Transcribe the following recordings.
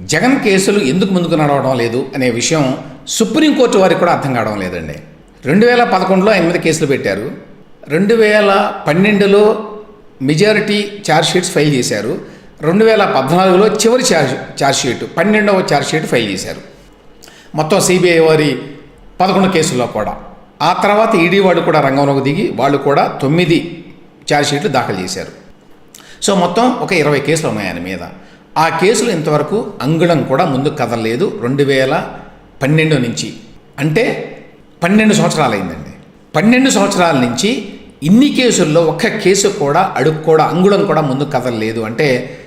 జగన్ కేసులు ఎందుకు ముందుకు నడవడం లేదు అనే విషయం సుప్రీంకోర్టు వారికి కూడా అర్థం కావడం లేదండి. రెండు వేల పదకొండులో ఆయన మీద కేసులు పెట్టారు. రెండు వేల పన్నెండులో మెజారిటీ ఛార్జ్ షీట్స్ ఫైల్ చేశారు. రెండు వేల పద్నాలుగులో చివరి ఛార్జ్ ఛార్జ్షీట్ పన్నెండవ ఛార్జ్ షీట్ ఫైల్ చేశారు. మొత్తం సిబిఐ వారి పదకొండు కేసుల్లో కూడా. ఆ తర్వాత ఈడీ వాళ్ళు కూడా రంగంలోకి దిగి వాళ్ళు కూడా తొమ్మిది ఛార్జ్ షీట్లు దాఖలు చేశారు. సో మొత్తం ఒక ఇరవై కేసులు ఉన్నాయి ఆయన మీద. ఆ కేసులు ఇంతవరకు అంగుళం కూడా ముందుకు కదలలేదు. రెండు వేల పన్నెండు నుంచి. అంటే పన్నెండు సంవత్సరాలు పన్నెండు సంవత్సరాల నుంచి ఇన్ని కేసుల్లో ఒక్క కేసు కూడా అడుగు కూడా అంగుళం కూడా ముందు కదలలేదు. అంటే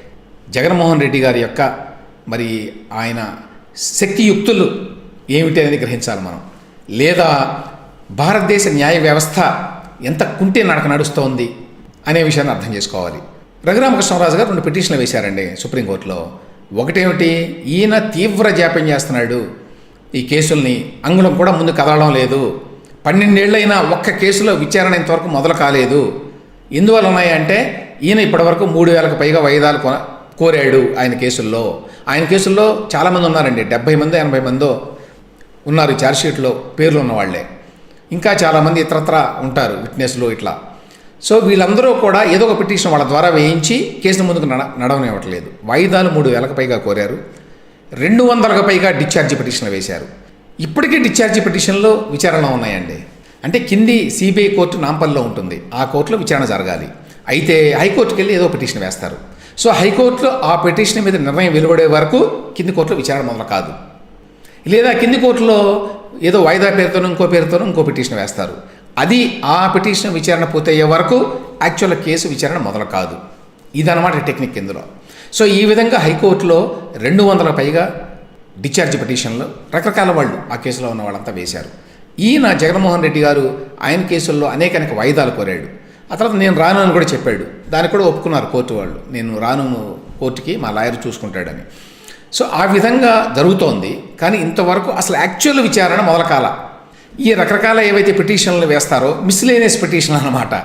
జగన్మోహన్ రెడ్డి గారి యొక్క మరి ఆయన శక్తియుక్తులు ఏమిటి అనేది గ్రహించాలి మనం. లేదా భారతదేశ న్యాయ వ్యవస్థ ఎంత కుంటే నడక నడుస్తోంది అనే విషయాన్ని అర్థం చేసుకోవాలి. రఘురామకృష్ణరాజు గారు రెండు పిటిషన్లు వేశారండి సుప్రీంకోర్టులో. ఒకటేమిటి? ఈయన తీవ్ర జాప్యం చేస్తున్నాడు. ఈ కేసుల్ని అంగుళం కూడా ముందు కదలడం లేదు. పన్నెండేళ్ళైనా ఒక్క కేసులో విచారణ ఇంతవరకు మొదలు కాలేదు. ఎందువల్ల ఉన్నాయంటే ఈయన ఇప్పటివరకు మూడు వేలకు పైగా వైదాలు కోరాడు ఆయన కేసుల్లో. ఆయన కేసుల్లో చాలామంది ఉన్నారండి. డెబ్బై మంది ఎనభై మందో ఉన్నారు ఈ ఛార్జ్షీట్లో పేర్లు ఉన్నవాళ్ళే. ఇంకా చాలామంది ఇతరత్ర ఉంటారు విట్నెస్లు ఇట్లా. సో వీళ్ళందరూ కూడా ఏదో ఒక పిటిషన్ వాళ్ళ ద్వారా వేయించి కేసును ముందుకు నడ నడవనివ్వట్లేదు. వాయిదాలు మూడు వేలకు పైగా కోరారు. రెండు వందలకు పైగా డిశ్చార్జ్ పిటిషన్లు వేశారు. ఇప్పటికీ డిశ్చార్జ్ పిటిషన్లు విచారణ ఉన్నాయండి. అంటే కింది సిబిఐ కోర్టు నాంపల్లిలో ఉంటుంది. ఆ కోర్టులో విచారణ జరగాలి. అయితే హైకోర్టుకి వెళ్ళి ఏదో పిటిషన్ వేస్తారు. సో హైకోర్టులో ఆ పిటిషన్ మీద నిర్ణయం వెలువడే వరకు కింది కోర్టులో విచారణ మొదలు కాదు. లేదా కింది కోర్టులో ఏదో వాయిదా పేరుతోనో ఇంకో పేరుతోనో ఇంకో పిటిషన్ వేస్తారు. అది ఆ పిటిషన్ విచారణ పూర్తయ్యే వరకు యాక్చువల్ కేసు విచారణ మొదలు కాదు ఇదన్నమాట టెక్నిక్ ఇందులో. సో ఈ విధంగా హైకోర్టులో రెండు వందల పైగా డిశ్చార్జ్ పిటిషన్లు రకరకాల వాళ్ళు ఆ కేసులో ఉన్న వాళ్ళంతా వేశారు. ఈయన జగన్మోహన్ రెడ్డి గారు ఆయన కేసుల్లో అనేక అనేక వాయిదాలు కోరాడు. ఆ తర్వాత నేను రాను అని కూడా చెప్పాడు. దానికి కూడా ఒప్పుకున్నారు కోర్టు వాళ్ళు. నేను రాను కోర్టుకి మా లాయర్ చూసుకుంటాడని. సో ఆ విధంగా జరుగుతోంది. కానీ ఇంతవరకు అసలు యాక్చువల్ విచారణ మొదలకాల. ఈ రకరకాల ఏవైతే పిటిషన్లు వేస్తారో మిస్లేనియస్ పిటిషన్ అన్నమాట.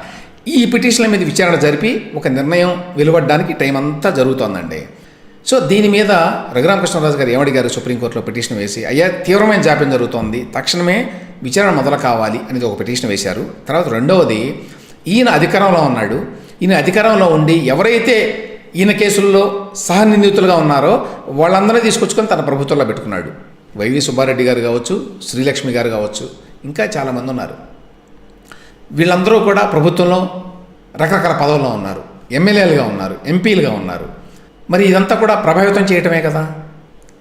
ఈ పిటిషన్ల మీద విచారణ జరిపి ఒక నిర్ణయం వెలువడడానికి టైం అంతా జరుగుతోందండి. సో దీని మీద రఘురామకృష్ణరాజు గారు ఏమడిగారు? సుప్రీంకోర్టులో పిటిషన్ వేసి అయ్యా తీవ్రమైన జాప్యం జరుగుతోంది. తక్షణమే విచారణ మొదలు కావాలి అనేది ఒక పిటిషన్ వేశారు. తర్వాత రెండవది ఈయన అధికారంలో ఉన్నాడు. ఈయన అధికారంలో ఉండి ఎవరైతే ఈయన కేసుల్లో సహనిందితులుగా ఉన్నారో వాళ్ళందరినీ తీసుకొచ్చుకొని తన ప్రభుత్వంలో పెట్టుకున్నాడు. వైవి సుబ్బారెడ్డి గారు కావచ్చు శ్రీలక్ష్మి గారు కావచ్చు ఇంకా చాలామంది ఉన్నారు. వీళ్ళందరూ కూడా ప్రభుత్వంలో రకరకాల పదవుల్లో ఉన్నారు. ఎమ్మెల్యేలుగా ఉన్నారు ఎంపీలుగా ఉన్నారు. మరి ఇదంతా కూడా ప్రభావితం చేయటమే కదా?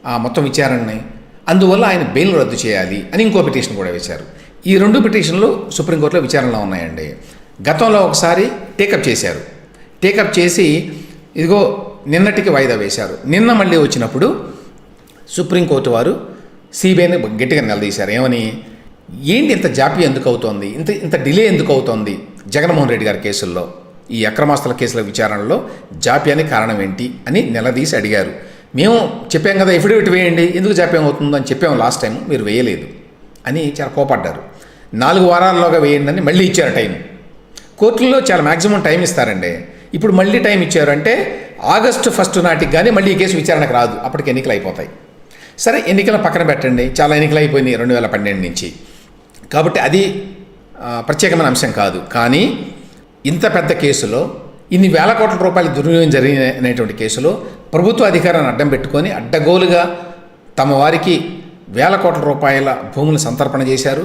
ఆ మొత్తం విచారణని. అందువల్ల ఆయన బెయిల్ రద్దు చేయాలి అని ఇంకో పిటిషన్ కూడా వేశారు. ఈ రెండు పిటిషన్లు సుప్రీంకోర్టులో విచారణలో ఉన్నాయండి. గతంలో ఒకసారి టేకప్ చేశారు. టేకప్ చేసి ఇదిగో నిన్నటికి వాయిదా వేశారు. నిన్న మళ్ళీ వచ్చినప్పుడు సుప్రీంకోర్టు వారు సిబిఐని గట్టిగా నిలదీశారు. ఏమని? ఏంటి ఇంత జాప్యం ఎందుకు అవుతోంది? ఇంత ఇంత డిలే ఎందుకు అవుతోంది జగన్మోహన్ రెడ్డి గారి కేసుల్లో? ఈ అక్రమాస్తుల కేసుల విచారణలో జాప్యానికి కారణం ఏంటి అని నిలదీసి అడిగారు. మేము చెప్పాం కదా ఎఫిడవిట్ వేయండి. ఎందుకు జాప్యం అవుతుందో? అని చెప్పాము లాస్ట్ టైం మీరు వేయలేదు అని చాలా కోపడ్డారు. నాలుగు వారాల్లోగా వేయండి అని మళ్ళీ ఇచ్చారు టైం కోర్టుల్లో చాలా మ్యాక్సిమం టైం ఇస్తారండి. ఇప్పుడు మళ్ళీ టైం ఇచ్చారు అంటే ఆగస్టు ఫస్ట్ నాటికి కానీ మళ్ళీ ఈ కేసు విచారణకు రాదు. అప్పటికి ఎన్నికలు అయిపోతాయి. సరే ఎన్నికల పక్కన పెట్టండి. చాలా ఎన్నికలు అయిపోయినాయి రెండు వేల పన్నెండు నుంచి. కాబట్టి అది ప్రత్యేకమైన అంశం కాదు. కానీ ఇంత పెద్ద కేసులో ఇన్ని వేల కోట్ల రూపాయల దుర్వినియోగం జరిగినటువంటి కేసులో ప్రభుత్వ అధికారాన్ని అడ్డం పెట్టుకొని అడ్డగోలుగా తమ వారికి వేల కోట్ల రూపాయల భూములు సంతర్పణ చేశారు.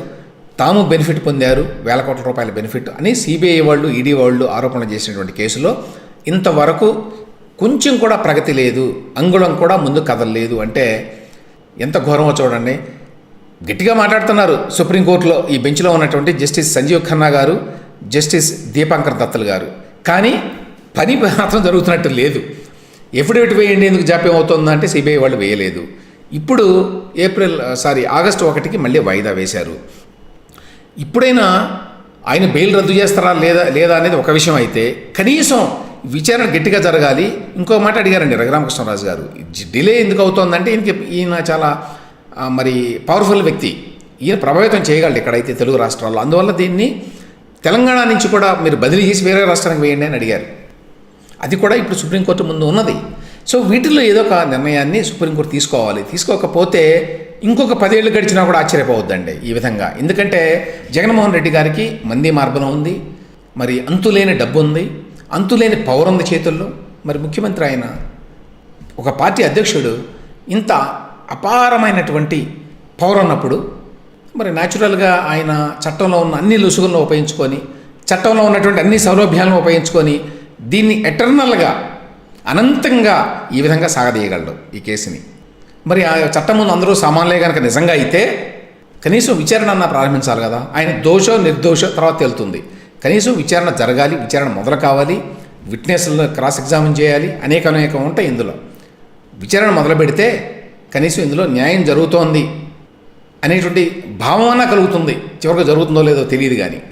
తాము బెనిఫిట్ పొందారు వేల కోట్ల రూపాయల బెనిఫిట్ అని సిబిఐ వాళ్ళు ఈడీ వాళ్ళు ఆరోపణ చేసినటువంటి కేసులో ఇంతవరకు కొంచెం కూడా ప్రగతి లేదు అంగుళం కూడా ముందు కదలలేదు అంటే ఎంత ఘోరమో చూడండి. గట్టిగా మాట్లాడుతున్నారు సుప్రీంకోర్టులో ఈ బెంచ్లో ఉన్నటువంటి జస్టిస్ సంజీవ్ ఖన్నా గారు జస్టిస్ దీపాంకర్ దత్తలు గారు. కానీ పని మాత్రం జరుగుతున్నట్టు లేదు. ఎఫిడవిట్ వేయండి ఎందుకు జాప్యం అవుతుందంటే సిబిఐ వాళ్ళు వేయలేదు. ఇప్పుడు ఏప్రిల్ సారీ ఆగస్టు ఒకటికి మళ్ళీ వాయిదా వేశారు. ఇప్పుడైనా ఆయన బెయిల్ రద్దు చేస్తారా లేదా లేదా అనేది ఒక విషయం అయితే కనీసం విచారణ గట్టిగా జరగాలి. ఇంకో మాట అడిగారండి రఘురామకృష్ణరాజు గారు. డిలే ఎందుకు అవుతోందంటే ఈయనకి ఈయన చాలా మరి పవర్ఫుల్ వ్యక్తి. ఈయన ప్రభావితం చేయగలడు ఎక్కడైతే తెలుగు రాష్ట్రాల్లో. అందువల్ల దీన్ని తెలంగాణ నుంచి కూడా మీరు బదిలీ చేసి వేరే రాష్ట్రానికి వేయండి అని అడిగారు. అది కూడా ఇప్పుడు సుప్రీంకోర్టు ముందు ఉన్నది. సో వీటిల్లో ఏదో ఒక నిర్ణయాన్ని సుప్రీంకోర్టు తీసుకోవాలి. తీసుకోకపోతే ఇంకొక పదేళ్ళు గడిచినా కూడా ఆశ్చర్యపోవద్దండి ఈ విధంగా. ఎందుకంటే జగన్మోహన్ రెడ్డి గారికి మంది మార్బలం ఉంది. మరి అంతులేని డబ్బు ఉంది. అంతులేని పవర్ ఉంది చేతుల్లో. మరి ముఖ్యమంత్రి ఆయన ఒక పార్టీ అధ్యక్షుడు ఇంత అపారమైనటువంటి పవర్ ఉన్నప్పుడు మరి న్యాచురల్గా ఆయన చట్టంలో ఉన్న అన్ని లుసుగులను ఉపయోగించుకొని చట్టంలో ఉన్నటువంటి అన్ని సౌలభ్యాలను ఉపయోగించుకొని దీన్ని ఎటర్నల్గా అనంతంగా ఈ విధంగా సాగదీయగలడు ఈ కేసుని. మరి ఆ చట్టం ముందు అందరూ సామాన్లే కనుక నిజంగా అయితే కనీసం విచారణ అన్న ప్రారంభించాలి కదా. ఆయన దోషో నిర్దోషో తర్వాత తెలుతుంది. కనీసం విచారణ జరగాలి విచారణ మొదలు కావాలి విట్నెస్లను క్రాస్ ఎగ్జామిన్ చేయాలి అనేక అనేకం ఉంటాయి ఇందులో. విచారణ మొదలు పెడితే కనీసం ఇందులో న్యాయం జరుగుతోంది అనేటువంటి భావన కలుగుతుంది. చివరికి జరుగుతుందో లేదో తెలియదు కానీ.